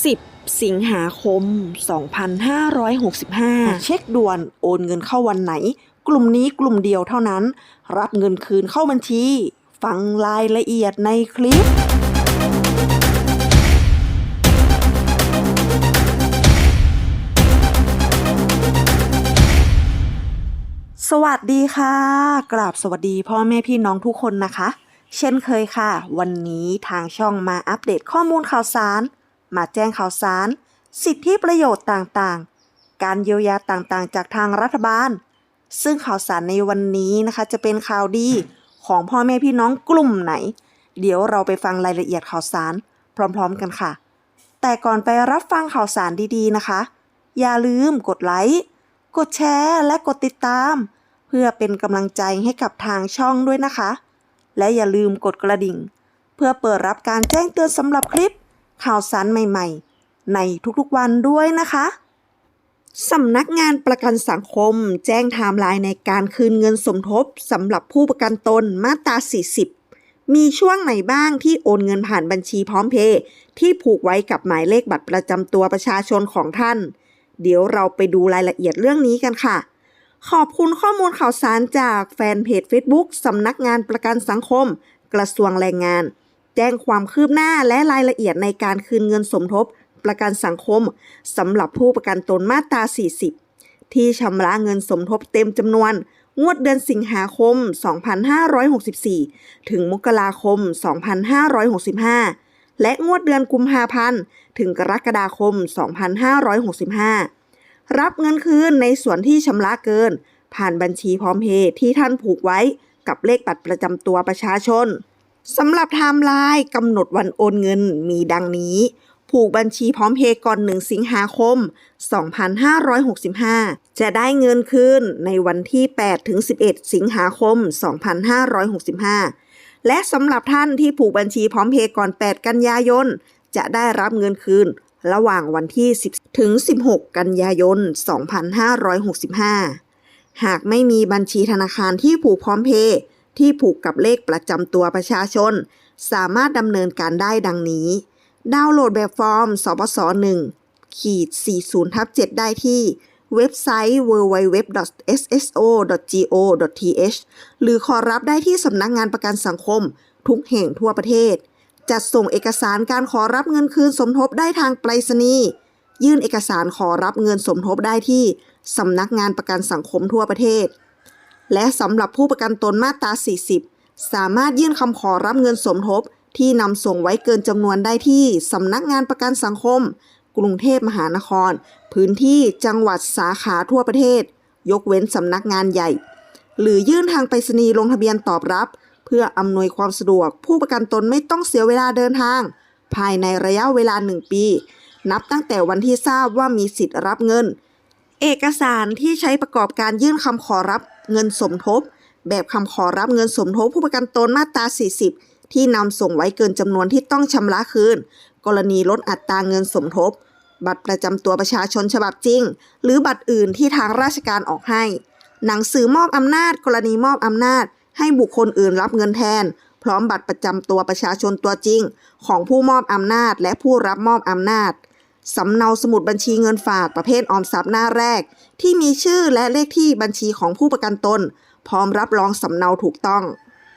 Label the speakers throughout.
Speaker 1: 10 สิงหาคม 2565 เช็คด่วนโอนเงินเข้าวันไหน กลุ่มนี้กลุ่มเดียวเท่านั้น รับเงินคืนเข้าบัญชี ฟังรายละเอียดในคลิปสวัสดีค่ะ กราบสวัสดีพ่อแม่พี่น้องทุกคนนะคะ เช่นเคยค่ะ วันนี้ทางช่องมาอัปเดตข้อมูลข่าวสาร มาแจ้งข่าวสาร สิทธิประโยชน์ต่างๆ การเยียวยาต่างๆ จากทางรัฐบาล ซึ่งข่าวสารในวันนี้นะคะจะเป็นข่าวดีของพ่อแม่พี่น้องกลุ่มไหน เดี๋ยวเราไปฟังรายละเอียดข่าวสาร พร้อม ๆ กันค่ะ แต่ก่อนไปรับฟังข่าวสารดีๆนะคะ อย่าลืมกดไลค์กดแชร์และกดติดตาม เพื่อเป็นกำลังใจให้กับทางช่องด้วยนะคะ และอย่าลืมกดกระดิ่ง เพื่อเปิดรับการแจ้งเตือนสำหรับคลิป ข่าวสารใหม่ๆ ในทุกๆวันด้วยนะคะ สำนักงานประกันสังคมแจ้งไทม์ไลน์ในการคืนเงินสมทบสำหรับผู้ประกันตนมาตรา 40 มีช่วงไหนบ้างที่โอนเงินผ่านบัญชีพร้อมเพย์ที่ผูกไว้กับหมายเลขบัตรประจำตัวประชาชนของท่าน เดี๋ยวเราไปดูรายละเอียดเรื่องนี้กันค่ะขอบคุณข้อมูลข่าวสารจากแฟนเพจ Facebook สำนักงานประกันสังคม กระทรวงแรงงาน แจ้งความคืบหน้าและรายละเอียดในการคืนเงินสมทบ ประกันสังคมสำหรับผู้ประกันตนมาตรา 40 ที่ชำระเงินสมทบเต็มจำนวน งวดเดือนสิงหาคม 2564 ถึงมกราคม 2565 และงวดเดือนกุมภาพันธ์ ถึงกรกฎาคม 2565 รับเงินคืนในส่วนที่ชำระเกิน ผ่านบัญชีพร้อมเพย์ที่ท่านผูกไว้กับเลขบัตรประจำตัวประชาชน สำหรับไทม์ไลน์กำหนดวันโอนเงินมีดังนี้ ผูกบัญชีพร้อมเพย์ก่อน 1 สิงหาคม 2565 จะได้เงินคืนในวันที่ 8 ถึง 11 สิงหาคม 2565 และสำหรับท่านที่ผูกบัญชีพร้อมเพย์ก่อน 8 กันยายน จะได้รับเงินคืนระหว่างวันที่ 10 ถึง 16 กันยายน 2565 หากไม่มีบัญชีธนาคารที่ผูกพร้อมเพย์ ที่ผูกกับเลขประจำตัวประชาชน สามารถดำเนินการได้ดังนี้ ดาวน์โหลดแบบฟอร์ม สปส1ขีด40ทับ7ได้ที่เว็บไซต์ www.sso.go.th หรือขอรับได้ที่สำนักงานประกันสังคม ทุกแห่งทั่วประเทศ จัดส่งเอกสารการขอรับเงินคืนสมทบได้ทางไปรษณีย์ยื่นเอกสารขอรับเงินสมทบได้ที่สำนักงานประกันสังคมทั่วประเทศ และสำหรับผู้ประกันตนมาตรา 40 สามารถยื่นคำขอรับเงินสมทบ ที่นำส่งไว้เกินจำนวนได้ที่สำนักงานประกันสังคม กรุงเทพมหานคร พื้นที่จังหวัดสาขาทั่วประเทศ ยกเว้นสำนักงานใหญ่ หรือยื่นทางไปรษณีย์ลงทะเบียนตอบรับ เพื่ออำนวยความสะดวก ผู้ประกันตนไม่ต้องเสียเวลาเดินทาง ภายในระยะเวลา 1 ปี นับตั้งแต่วันที่ทราบว่ามีสิทธิ์รับเงิน เอกสารที่ใช้ประกอบการยื่นคำขอรับเงินสมทบ แบบคำขอรับเงินสมทบผู้ประกันตนมาตรา 40 ที่นำส่งไว้เกินจำนวนที่ต้องชำระคืน กรณีลดอัตราเงินสมทบ บัตรประจำตัวประชาชนฉบับจริง หรือบัตรอื่นที่ทางราชการออกให้ หนังสือมอบอำนาจ กรณีมอบอำนาจ ให้บุคคลอื่นรับเงินแทน พร้อมบัตรประจำตัวประชาชนตัวจริง ของผู้มอบอำนาจและผู้รับมอบอำนาจ สำเนาสมุดบัญชีเงินฝากประเภทออมทรัพย์หน้าแรก ที่มีชื่อและเลขที่บัญชีของผู้ประกันตน พร้อมรับรองสำเนาถูกต้อง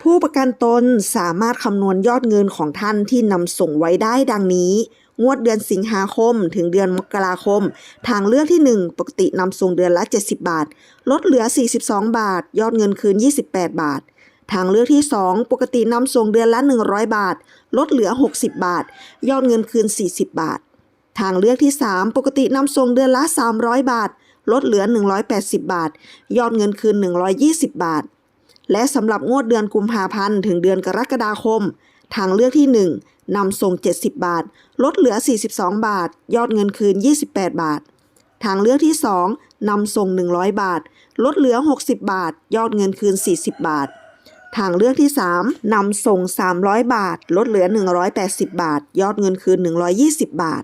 Speaker 1: ผู้ประกันตนสามารถคำนวณยอดเงินของท่านที่นำส่งไว้ได้ดังนี้ งวดเดือนสิงหาคม ถึงเดือนมกราคม ทางเลือกที่ 1 ปกตินำส่งเดือนละ 70 บาท ลดเหลือ 42 บาท ยอดเงินคืน 28 บาททางเลือกที่ 2 ปกตินำส่งเดือนละ 100 บาท ลดเหลือ 60 บาท ยอดเงินคืน 40 บาท ทางเลือกที่ 3 ปกตินำส่งเดือนละ 300 บาท ลดเหลือ 180 บาท ยอดเงินคืน 120 บาท และสำหรับงวดเดือนกุมภาพันธ์ถึงเดือนกรกฎาคม ทางเลือกที่ 1นำส่ง 70 บาท ลดเหลือ 42 บาท ยอดเงินคืน 28 บาท ทางเลือกที่ 2นำส่ง 100 บาท ลดเหลือ 60 บาท ยอดเงินคืน 40 บาททางเลือกที่ 3นำส่ง 300 บาท ลดเหลือ 180 บาท ยอดเงินคืน 120 บาท